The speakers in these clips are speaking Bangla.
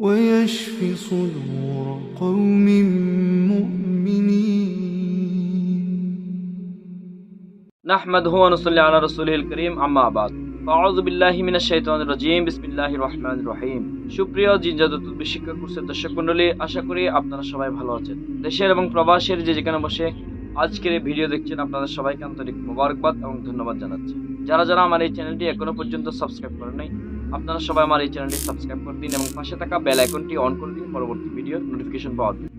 ويشف صدور قوم مؤمنين নাহমাদহু ওয়া নুসাল্লি আলা রাসূলিল কারীম আম্মা বাদ আউযু বিল্লাহি মিনাশ শাইতানির রাজীম বিসমিল্লাহির রহমানির রহিম সুপ্রিয় জিনজাদু তুলবি শিক্ষা কোর্সের দর্শক মণ্ডলী আশা করি আপনারা সবাই ভালো আছেন দেশের এবং প্রবাসের যে যেখানে বসে আজকের এই ভিডিও দেখছেন আপনাদের সবাইকে আন্তরিক মোবারকবাদ এবং ধন্যবাদ জানাচ্ছি যারা যারা আমার এই চ্যানেলটি এখনো পর্যন্ত সাবস্ক্রাইব করেন নাই আপনারা সবাই আমার এই চ্যানেলটি সাবস্ক্রাইব করে দিন এবং পাশে থাকা বেল আইকনটি অন করে দিন, পরবর্তী ভিডিওর নোটিফিকেশন পাওয়ার জন্য।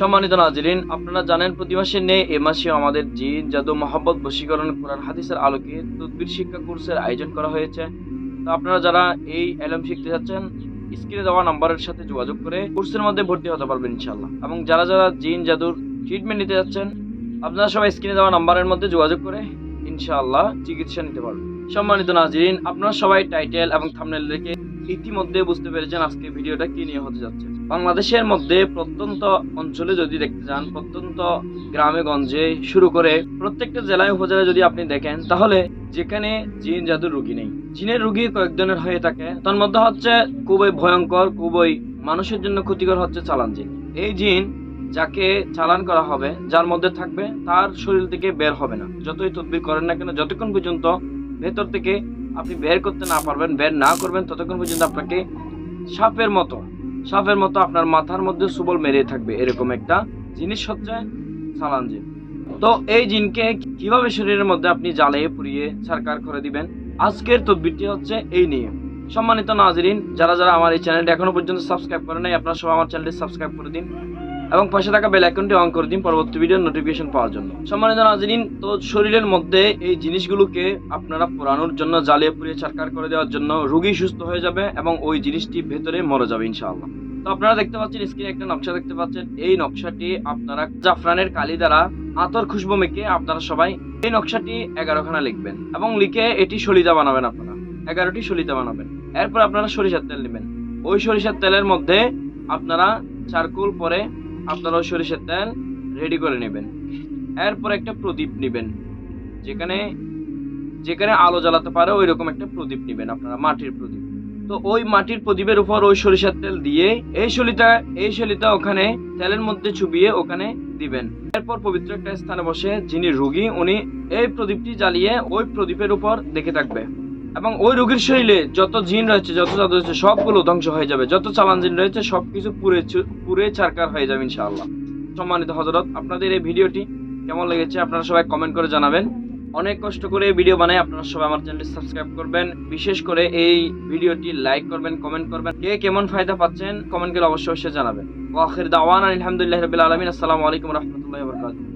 সম্মানিত নাজরিন, আপনারা জানেন প্রতি মাসে নেই এ মাসেও আমাদের জিন, জাদু, মহব্বত, বশীকরণ, কোরআন, হাদিসের আলোকে তদবির শিক্ষা কোর্সের আয়োজন করা হয়েছে। তো আপনারা যারা এই এলএম শিখতে যাচ্ছেন, স্ক্রিনে দেওয়া নাম্বারের সাথে যোগাযোগ করে কোর্সের মধ্যে ভর্তি হতে পারবেন ইনশাল্লাহ এবং যারা যারা জিন, জাদুর ট্রিটমেন্ট নিতে যাচ্ছেন, আপনারা সবাই স্ক্রিনে দেওয়া নাম্বারের মধ্যে যোগাযোগ করে ইনশাআল্লাহ চিকিৎসা নিতে পারবেন। সম্মানিত নাজরিন, আপনারা সবাই টাইটেল এবং থাম্বনেল দেখে ইতিমধ্যে বুঝতে পেরেছেন আজকে ভিডিওটা কি নিয়ে হতে যাচ্ছে। বাংলাদেশের মধ্যে প্রত্যন্ত অঞ্চলে যদি দেখতে যান প্রত্যন্ত গ্রামে গঞ্জে শুরু করে প্রত্যেকটা জেলায়, উপজেলায় যদি আপনি দেখেন, তাহলে যেখানে জিন জাদুর রুগী নেই। জিনের রুগী কয়েক ধরনের হয়ে থাকে। তার মধ্যে হচ্ছে খুবই ভয়ঙ্কর, খুবই মানুষের জন্য ক্ষতিকর হচ্ছে চালান জিন। এই জিন যাকে চালান করা হবে, যার মধ্যে থাকবে, তার শরীর থেকে বের হবে না। যতই তদবির করেন না কেন, যতক্ষণ পর্যন্ত ভেতর থেকে আপনি বের করতে না পারবেন, বের না করবেন, ততক্ষণ পর্যন্ত আপনাকে সাপের মতো সাপের মতো আপনার মাথার মধ্যে সুবল মেরে থাকবে, এরকম একটা জিনিস হচ্ছে সালান জিন। তো এই জিনকে কীভাবে শরীরের মধ্যে আপনি জ্বালিয়ে পুড়িয়ে সারকার করে দিবেন? আজকের তদবিরটি হচ্ছে এই নিয়ে। সম্মানিত নাজরিন, যারা যারা আমার এই চ্যানেলটি এখনও পর্যন্ত সাবস্ক্রাইব করে নাই, আপনারা সবাই আমার চ্যানেলটি সাবস্ক্রাইব করে দিন। এবং পাশে থাকা বেল আইকনটি অন করে দিন পরবর্তী ভিডিওর নোটিফিকেশন পাওয়ার জন্য। সম্মানিত নাজরিন, তো শরীরের মধ্যে এই জিনিসগুলোকে আপনারা পোড়ানোর জন্য, জ্বালিয়ে পুড়িয়ে ছারকার করে দেওয়ার জন্য রুগী সুস্থ হয়ে যাবে এবং ওই জিনিসটি ভেতরে মরে যাবে ইনশাআল্লাহ। তো আপনারা দেখতে পাচ্ছেন স্ক্রিনে একটা নকশা দেখতে পাচ্ছেন। এই নকশাটি আপনারা জাফরানের কালি দ্বারা আতর খুশবু মেখে আপনারা সবাই এই নকশাটি এগারোখানা লিখবেন এবং লিখে এটি সলিতা বানাবেন আপনারা। এগারোটি সলিতা বানাবেন। এরপর আপনারা সরিষার তেল নেবেন। ওই সরিষার তেলের মধ্যে আপনারা চারকুল পরে আপনারা ওই সরিষার তেল রেডি করে নেবেন। এরপর একটা প্রদীপ নেবেন। যেখানে যেখানে আলো জ্বালাতে পারে ওই রকম একটা প্রদীপ নেবেন আপনারা, মাটির প্রদীপ। তো ওই মাটির প্রদীপের উপর ওই সরিষার তেল দিয়ে এই সলিতা এই সলিতা ওখানে তেলের মধ্যে চুবিয়ে ওখানে দিবেন। এরপর পবিত্র একটা স্থানে বসে যিনি রুগী, উনি এই প্রদীপটি জ্বালিয়ে ওই প্রদীপের উপর দেখে থাকবে। এবং ওই রোগীর শরীরে যত জিন রয়েছে, যত জাদু রয়েছে, সবগুলো ধ্বংস হয়ে যাবে। যত চালান জিন রয়েছে, সবকিছু পুরে পুরে ছারকার হয়ে যাবে ইনশাআল্লাহ। সম্মানিত হজরত আপনাদের এই ভিডিওটি কেমন লেগেছে আপনারা সবাই কমেন্ট করে জানাবেন। অনেক কষ্ট করে ভিডিও বানাই, আপনারা সবাই আমার চ্যানেলটি সাবস্ক্রাইব করবেন। বিশেষ করে এই ভিডিওটি লাইক করবেন কমেন্ট করবেন। কে কেমন ফায়দা পাচ্ছেন কমেন্ট করে অবশ্যই অবশ্যই জানাবেন। ওয়াখির দাওয়ান আলহামদুলিল্লাহ রবিল আলমিন। আসসালামু আলাইকুম রহমতুল্লাহ বরকাতুহ।